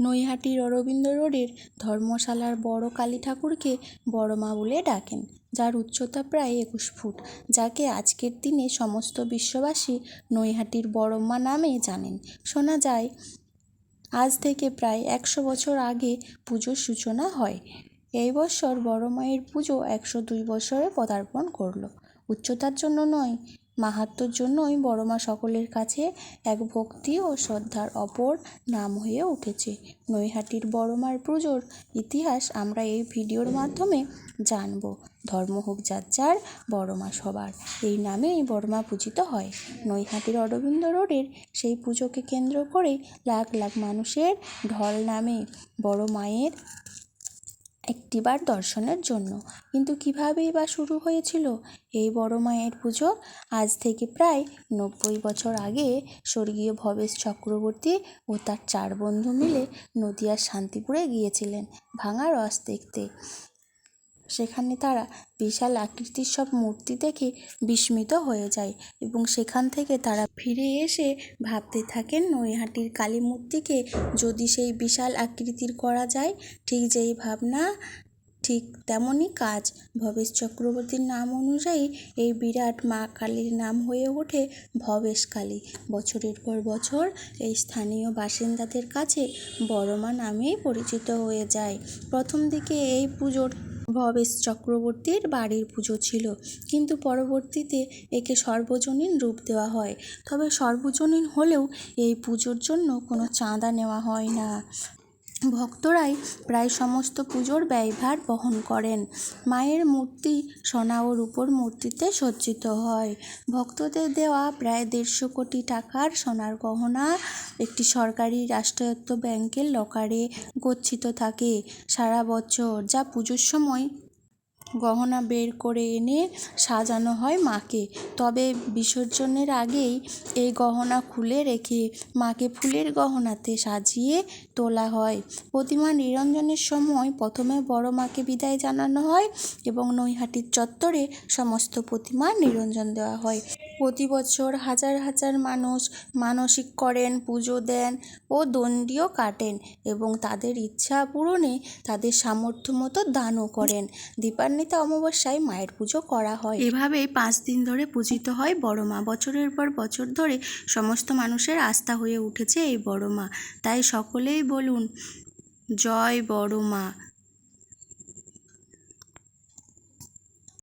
নৈহাটির অরবিন্দ রোডের ধর্মশালার বড় কালী ঠাকুরকে বড় মা বলে ডাকেন, যার উচ্চতা প্রায় একুশ ফুট, যাকে আজকের দিনে সমস্ত বিশ্ববাসী নৈহাটির বড় মা নামে জানেন। শোনা যায়, আজ থেকে প্রায় একশো বছর আগে পুজোর সূচনা হয়। এই বছর বড় মায়ের পুজো একশো দুই বছরে পদার্পণ করল। উচ্চতার জন্য নয় মাহাত্ম্যর জন্যই বড় মা সকলের কাছে এক ভক্তি ও শ্রদ্ধার অপর নাম হয়ে উঠেছে। নৈহাটির বড় মার পুজোর ইতিহাস আমরা এই ভিডিওর মাধ্যমে জানব। ধর্ম হোক যার যার, বড় মা সবার। এই নামেই বড় মা পূজিত হয়। নৈহাটির অরবিন্দ রোডের সেই পুজোকে কেন্দ্র করে লাখ লাখ মানুষের ঢল নামে বড় মায়ের একটিবার দর্শনের জন্য। কিন্তু কীভাবেই বা শুরু হয়েছিল? এই বড় মায়ের পুজো আজ থেকে প্রায় নব্বই বছর আগে স্বর্গীয় ভবেশ চক্রবর্তী ও তার চার বন্ধু মিলে নদিয়ার শান্তিপুরে গিয়েছিলেন ভাঙা রস দেখতে। সেখানে তারা বিশাল আকৃতির সব মূর্তি দেখে বিস্মিত হয়ে যায় এবং সেখান থেকে তারা ফিরে এসে ভাবতে থাকেন নৈহাটির কালী মূর্তিকে যদি সেই বিশাল আকৃতির করা যায়, ঠিক যেই ভাবনা, ঠিক তেমনই কাজ। ভবেশ চক্রবর্তীর নাম অনুযায়ী এই বিরাট মা কালীর নাম হয়ে ওঠে ভবেশ কালী। বছরের পর বছর এই স্থানীয় বাসিন্দাদের কাছে বড় মা নামেই পরিচিত হয়ে যায়। প্রথম দিকে এই পুজোর ভবেশ চক্রবর্তীর বাড়ির পুজো ছিল। কিন্তু পরবর্তীতে একে সর্বজনীন রূপ দেওয়া হয়। তবে সর্বজনীন হলেও এই পুজোর জন্য কোনো চাঁদা নেওয়া হয় না। ভক্তরাই প্রায় সমস্ত পুজোর ব্যয়ভার বহন করেন। মায়ের মূর্তি সোনা ও রূপোর মূর্তিতে সজ্জিত হয়। ভক্তদের দেওয়া প্রায় দেড়শো কোটি টাকার সোনার গহনা একটি সরকারি রাষ্ট্রায়ত্ত ব্যাংকের লকারে গচ্ছিত থাকে। সারা বছর যা পুজোর সময় গহনা বের করে এনে সাজানো হয় মাকে। তবে বিসর্জনের আগেই এই গহনা খুলে রেখে মাকে ফুলের গহনাতে সাজিয়ে তোলা হয়। প্রতিমা নিরঞ্জনের সময় প্রথমে বড় মাকে বিদায় জানানো হয় এবং নৈহাটির চত্বরে সমস্ত প্রতিমা নিরঞ্জন দেওয়া হয়। প্রতি বছর হাজার হাজার মানুষ মানসিক করেন, পুজো দেন ও দণ্ডিও কাটেন এবং তাদের ইচ্ছা পূরণে তাদের সামর্থ্য মতো দানও করেন। দীপান্বিতা অমাবস্যায় মায়ের পুজো করা হয়। এভাবেই পাঁচ দিন ধরে পূজিত হয় বড় মা। বছরের পর বছর ধরে সমস্ত মানুষের আস্থা হয়ে উঠেছে এই বড় মা। তাই সকলেই বলুন, জয় বড় মা।